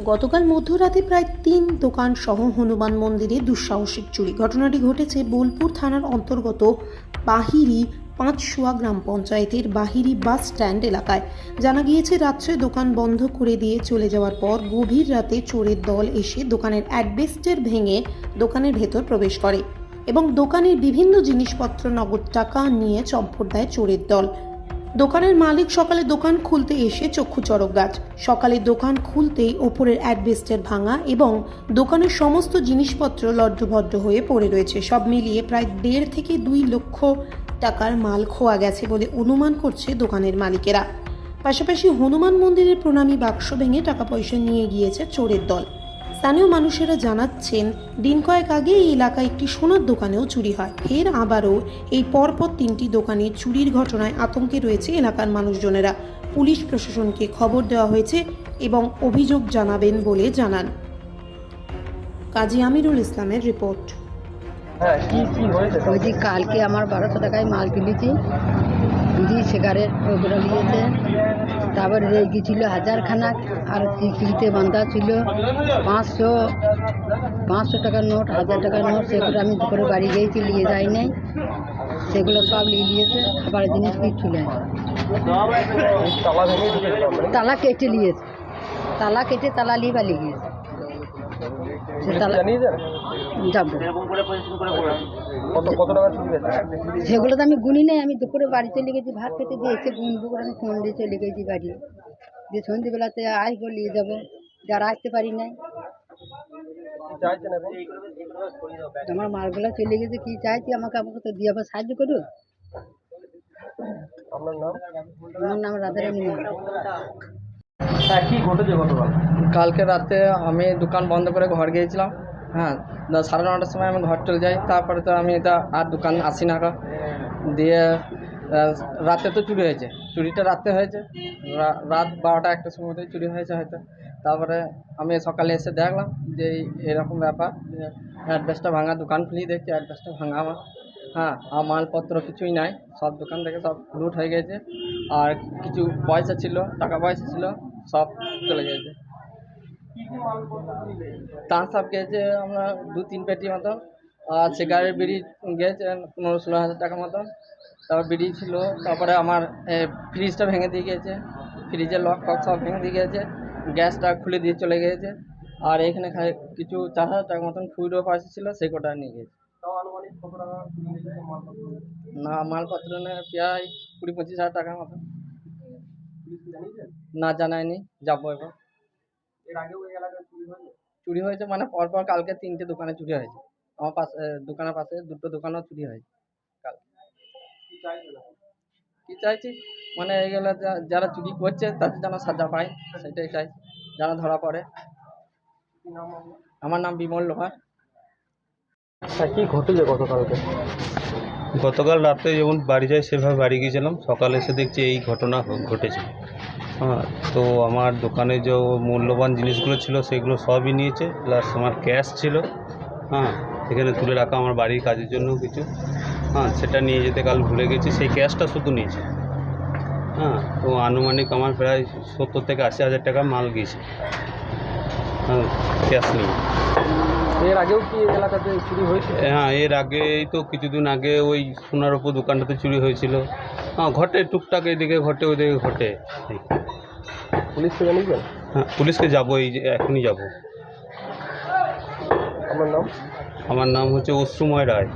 গতকাল মধ্যরাতে প্রায় তিন দোকান সহ হনুমান মন্দিরে দুঃসাহসিক চুরি। ঘটনাটি ঘটেছে বোলপুর থানার অন্তর্গত বাহিরি পাঁচশোয়া গ্রাম পঞ্চায়েতের বাহিরি বাস স্ট্যান্ড এলাকায়। জানা গিয়েছে, রাত্রে দোকান বন্ধ করে দিয়ে চলে যাওয়ার পর গভীর রাতে চোরের দল এসে দোকানের অ্যাডবেস্টের ভেঙে দোকানের ভেতর প্রবেশ করে এবং দোকানের বিভিন্ন জিনিসপত্র, নগদ টাকা নিয়ে চম্পট দেয় চোরের দল। দোকানের মালিক সকালে দোকান খুলতে এসে চক্ষু চড়ক গাছ। সকালে দোকান খুলতেই ওপরের অ্যাডবেস্টের ভাঙা এবং দোকানের সমস্ত জিনিসপত্র লড্ডভড্ড হয়ে পড়ে রয়েছে। সব মিলিয়ে প্রায় দেড় থেকে দুই লক্ষ টাকার মাল খোয়া গেছে বলে অনুমান করছে দোকানের মালিকেরা। পাশাপাশি হনুমান মন্দিরের প্রণামী বাক্স ভেঙে টাকা পয়সা নিয়ে গিয়েছে চোরের দল। স্থানীয় মানুষেরা জানাচ্ছেন দিন কয়েক আগে এই এলাকায় একটি সোনার দোকানেও চুরি হয়। ফের আবারও এই পরপর তিনটি দোকানে চুরির ঘটনায় আতঙ্কে রয়েছে এলাকার মানুষজনেরা। পুলিশ প্রশাসনকে খবর দেওয়া হয়েছে এবং অভিযোগ জানাবেন বলে জানান। কাজী আমিরুল ইসলামের রিপোর্ট। হ্যাঁ কি কি হয়েছে? ওই যে কালকে আমার বারোশো টাকায় মাল তুলেছি। দিয়ে সিগারেট ওগুলো নিয়েছে তারপরে রেগি ছিল হাজার খানাক আর চিকিতে বান্ধা ছিল পাঁচশো পাঁচশো টাকার নোট হাজার টাকার নোট সেগুলো আমি দুপুরে বাড়ি গিয়েছি নিয়ে যাই নাই। সেগুলো সব নিয়ে নিয়েছে খাবারের জিনিস কিচ্ছু নেই তালা কেটে নিয়েছে। তালা কেটে তালা নিয়ে পালিয়ে গিয়েছে সে তালা জানিয়েছেন যাব কত কত টাকা চুরি গেছে সেগুলো তো আমি গুনি নাই আমি দুপুরে বাড়ি চলে গেছি ভাত খেতে দিয়ে এসে গুনবো করে আমি ফোন দিয়ে চলে গেছি বাড়ি। দিয়ে সন্ধ্যেবেলাতে আসব নিয়ে যাব। যারা আসতে পারি নাই। আমার মালগুলো চলে গেছে কি চাইছি? আমাকে আমাকে তো দিয়ে আবার সাহায্য করো। আমার নাম রাধারানী হ্যাঁ কালকে রাতে আমি দোকান বন্ধ করে ঘর গিয়েছিলাম হ্যাঁ সাড়ে নটার সময় আমি ঘর চলে যাই, তারপরে তো আমি এটা আর দোকান আসি না দিয়ে রাতে তো চুরি হয়েছে, চুরিটা রাতে হয়েছে রাত বারোটা একটা সময় চুরি হয়েছে হয়তো। তারপরে আমি সকালে এসে দেখলাম যে এরকম ব্যাপার অ্যাড্রেসটা ভাঙা, দোকান খুলি দেখছি, অ্যাড্রেসটা ভাঙা আমার। হ্যাঁ আর মালপত্র কিছুই নাই, সব দোকান থেকে সব লুট হয়ে গেছে। আর কিছু পয়সা ছিল, টাকা পয়সা ছিল সব চলে গেছে। তার সব গেছে আমরা দু তিন পেটি মতন আর সিগারেট বিড়ি গেছে পনেরো ষোলো হাজার টাকা মতন তারপর বিড়ি ছিল, তারপরে আমার ফ্রিজটা ভেঙে দিয়ে গেছে। ফ্রিজের লক ফক সব ভেঙে দিয়ে গেছে, গ্যাসটা খুলে দিয়ে চলে গেছে। আর এখানে কিছু চার হাজার টাকা মতন খুচরো পয়সা ছিল, সেই কটা নিয়ে গেছে। না, মালপত্র নেই, প্রায় কুড়ি পঁচিশ হাজার টাকার মতন না জানায়নি যাব এবার। এর আগেও এই এলাকায় চুরি হয়েছে? চুরি হয়েছে মানে পরপর কালকে তিনটে দোকানে চুরি হয়েছে। আমার পাশে দোকানের পাশে দুটো দোকানও চুরি হয়েছে কাল কি চাইছি? মানে এইগুলো যা- যারা চুরি করছে তাদের যেন সাজা পায় সেটাই চাই যেন ধরা পড়ে। আমার নাম বিমল লোহার। হ্যাঁ কি ঘটেছে গতকালকে? গতকাল রাতে যখন বাড়ি যাই সেভাবে বাড়ি গিয়েছিলাম। সকালে এসে দেখছি এই ঘটনা ঘটেছে। হ্যাঁ তো আমার দোকানে যে মূল্যবান জিনিসগুলো ছিল সেগুলো সবই নিয়েছে প্লাস আমার ক্যাশ ছিল। হ্যাঁ এখানে তুলে রাখা আমার বাড়ির কাজের জন্য কিছু। হ্যাঁ সেটা নিয়ে যেতে কাল ভুলে গেছি সেই ক্যাশটা শুধু নিয়েছে। হ্যাঁ তো আনুমানিক আমার প্রায় সত্তর থেকে আশি হাজার টাকা মাল গিয়েছে। হ্যাঁ ক্যাশ নিয়ে। এর আগেও কি এলাকাতে চুরি হয়েছে হ্যাঁ এর আগেই তো কিছুদিন আগে ওই সোনার উপর দোকানটাতে চুরি হয়েছিল। হ্যাঁ ঘটে টুকটাক এদিকে ঘটে ওইদিকে ঘটে। পুলিশকে জানিয়েছেন হ্যাঁ পুলিশকে যাব এই যে এখনই যাব। আমার নাম? আমার নাম হচ্ছে অশ্রুময় রায়।